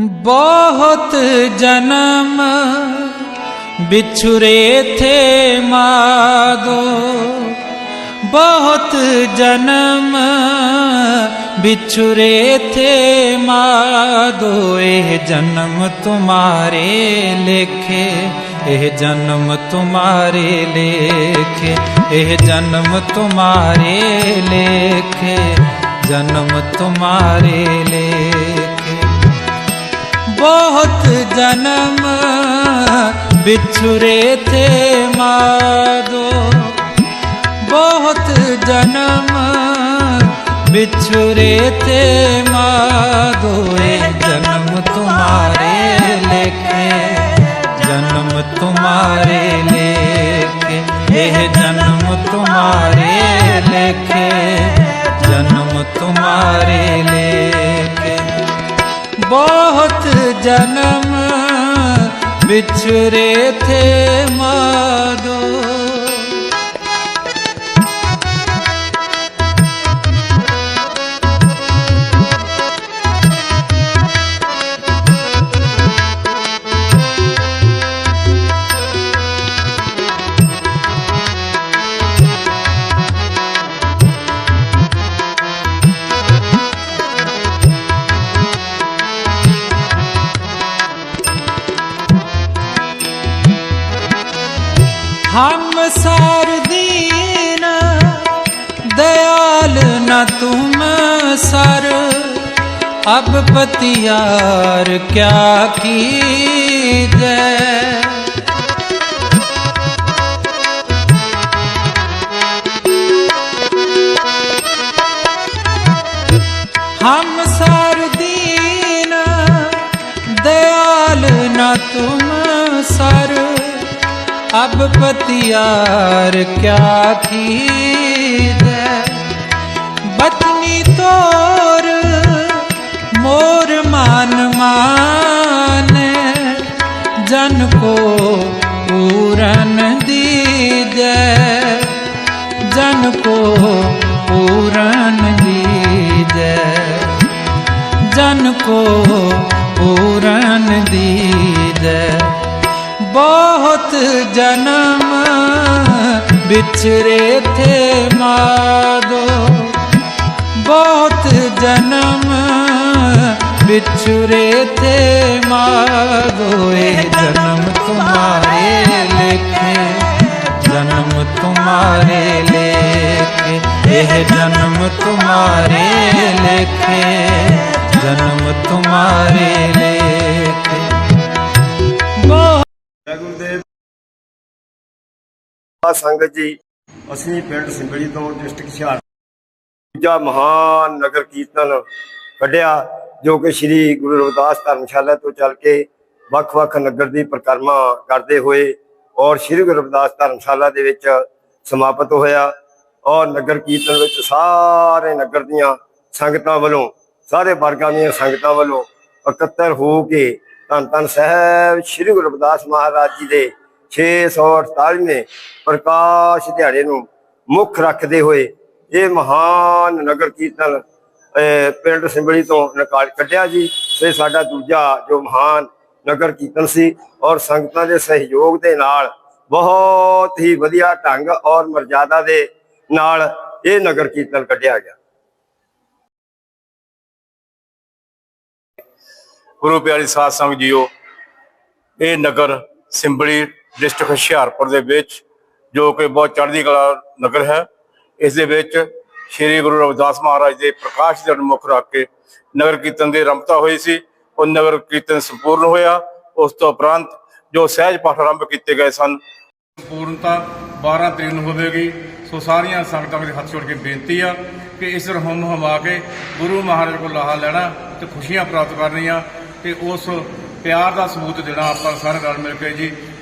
ਬਹੁਤ ਜਨਮ ਵਿਛੁਰੇ ਥੇ ਮਾਦੋ। ਬਹੁਤ ਜਨਮ ਵਿਛੁਰੇ ਥੇ ਮਾਦੋ। ਇਹ ਜਨਮ ਤੁਮਾਰੇ ਲੇਖੇ, ਇਹ ਜਨਮ ਤੁਮਾਰੇ ਲੇਖੇ, ਇਹ ਜਨਮ ਤੁਮਾਰੇ ਲੇਖੇ, ਜਨਮ ਤੁਮਾਰੇ ਲੇਖੇ। ਬਹੁਤ ਜਨਮ ਵਿਛੁਰੇ ਥੇ ਮਾਦੋ ਬਹੁਤ ਜਨਮ ਵਿਛੁਰੇ ਥੇ ਮਾਦੋ ਇਹ ਜਨਮ ਤੁਮਾਰੇ ਲੇਖੇ, ਜਨਮ ਤੁਮਾਰੇ ਲੇਖੇ। ਇਹ ਜਨਮ ਤੁਮਾਰੇ ਲੇਖੇ, ਜਨਮ ਤੁਮਾਰੇ ਲੇਖੇ। ਬਹੁਤ ਜਨਮ ਵਿਛਰੇ ਥੇ। ਹਮ ਸਾਰ ਦੀਨ ਦਇਆਲ ਨਾ ਤੁਮ ਸਰ ਅਬ ਪਤਿਆਰ ਕਿਆ ਕੀਜੈ ਹਮ ਸਾਰ ਦੀਨ ਦਇਆਲ ਨਾ ਤੁਮ ਸਰ ਅਬ ਪਤਿਆਰ ਕਿਆ ਖੀਦੈ ਬਤਨੀ ਤੋਰ ਮੋਰ ਮਾਨ ਮਾਨੈ ਜਨ ਕੋ ਪੂਰਨ ਦੀਦੈ ਜਨ ਕੋ ਪੂਰਨ ਦੀਦੈ ਜਨ ਕੋ ਪੂਰਨ ਦੀਦੈ ਜਨਮ ਵਿਛਰੇ ਥੇ ਮਾਦੋ। ਬਹੁਤ ਜਨਮ ਵਿਛਰੇ ਥੇ ਮਾਦੋ। ਇਹ ਜਨਮ ਤੁਮਾਰੇ ਲਿਖੇ। ਜਨਮ ਤੁਮਾਰੇ ਲਿਖੇ। ਇਹ ਜਨਮ ਤੁਮਾਰੇ ਲਿਖੇ। ਜਨਮ ਤੁਮਾਰੇ ਲਿਖੇ। ਆ ਸੰਗਤ ਜੀ। ਅਸੀਂ ਪਿੰਡ ਸਿੰਬਲੀ ਤੋਂ ਡਿਸਟ੍ਰਿਕਟ ਹੁਸ਼ਿਆਰ ਦੂਜਾ ਮਹਾਨ ਨਗਰ ਕੀਰਤਨ ਕੱਢਿਆ ਜੋ ਕਿ ਸ੍ਰੀ ਗੁਰੂ ਰਵਿਦਾਸ ਧਰਮਸ਼ਾਲਾ ਤੋਂ ਚੱਲ ਕੇ ਵੱਖ-ਵੱਖ ਨਗਰ ਦੀ ਪਰਿਕਰਮਾ ਕਰਦੇ ਹੋਏ ਔਰ ਸ੍ਰੀ ਗੁਰੂ ਰਵਿਦਾਸ ਧਰਮਸ਼ਾਲਾ ਦੇ ਵਿੱਚ ਸਮਾਪਤ ਹੋਇਆ। ਔਰ ਨਗਰ ਕੀਰਤਨ ਵਿੱਚ ਸਾਰੇ ਨਗਰ ਦੀਆਂ ਸੰਗਤਾਂ ਵੱਲੋਂ ਸਾਰੇ ਵਰਗਾਂ ਦੀਆਂ ਸੰਗਤਾਂ ਵੱਲੋਂ ਇਕੱਤਰ ਹੋ ਕੇ ਧੰਨ ਧੰਨ ਸਾਹਿਬ ਸ੍ਰੀ ਗੁਰੂ ਰਵਿਦਾਸ ਮਹਾਰਾਜ ਜੀ ਦੇ 648ਵੇਂ ਪ੍ਰਕਾਸ਼ ਦਿਹਾੜੇ ਨੂੰ ਮੁੱਖ ਰੱਖਦੇ ਹੋਏ ਇਹ ਮਹਾਨ ਨਗਰ ਕੀਰਤਨ ਪਿੰਡ ਸਿੰਬਲੀ ਤੋਂ ਨਿਕਾਲ ਕੱਢਿਆ ਜੀ। ਤੇ ਸਾਡਾ ਦੂਜਾ ਜੋ ਮਹਾਨ ਨਗਰ ਕੀਰਤਨ ਸੀ ਔਰ ਸੰਗਤਾਂ ਦੇ ਸਹਿਯੋਗ ਦੇ ਨਾਲ ਬਹੁਤ ਹੀ ਵਧੀਆ ਢੰਗ ਔਰ ਮਰਜ਼ਾਦਾ ਦੇ ਨਾਲ ਇਹ ਨਗਰ ਕੀਰਤਨ ਕੱਢਿਆ ਗਿਆ। ਗੁਰੂ ਪਿਆਰੀ ਸਾਧ ਸੰਗਤ ਜੀਓ, ਇਹ ਨਗਰ ਸਿੰਬਲੀ ਡਿਸਟ੍ਰਿਕਟ ਹੁਸ਼ਿਆਰਪੁਰ ਦੇ ਵਿੱਚ, ਜੋ ਕਿ ਬਹੁਤ ਚੜ੍ਹਦੀ ਕਲਾ ਨਗਰ ਹੈ। ਇਸ ਦੇ ਵਿੱਚ ਸ੍ਰੀ ਗੁਰੂ ਰਵਿਦਾਸ ਮਹਾਰਾਜ ਦੇ ਪ੍ਰਕਾਸ਼ ਦਿਨ ਮੁੱਖ ਰੱਖ ਕੇ ਨਗਰ ਕੀਰਤਨ ਦੀ ਰੰਭਤਾ ਹੋਈ ਸੀ। ਉਹ ਨਗਰ ਕੀਰਤਨ ਸੰਪੂਰਨ ਹੋਇਆ। ਉਸ ਤੋਂ ਉਪਰੰਤ ਜੋ ਸਹਿਜ ਪਾਠ ਆਰੰਭ ਕੀਤੇ ਗਏ ਸਨ, ਸੰਪੂਰਨਤਾ 12 ਤਰੀਕ ਨੂੰ ਹੋਵੇਗੀ। ਸੋ ਸਾਰੀਆਂ ਸੰਗਤਾਂ ਦੇ ਹੱਥ ਜੋੜ ਕੇ ਬੇਨਤੀ ਆ ਕਿ ਇਸ ਰਹੁਮ ਹਮਾ ਕੇ ਗੁਰੂ ਮਹਾਰਾਜ ਕੋਲ ਲਾਹਾ ਲੈਣਾ ਤੇ ਖੁਸ਼ੀਆਂ ਪ੍ਰਾਪਤ ਕਰਨੀਆਂ ਤੇ ਉਸ ਪਿਆਰ ਦਾ ਸਬੂਤ ਦੇਣਾ ਆਪਾਂ ਸਾਰੇ ਰਲ ਮਿਲ ਕੇ ਜੀ।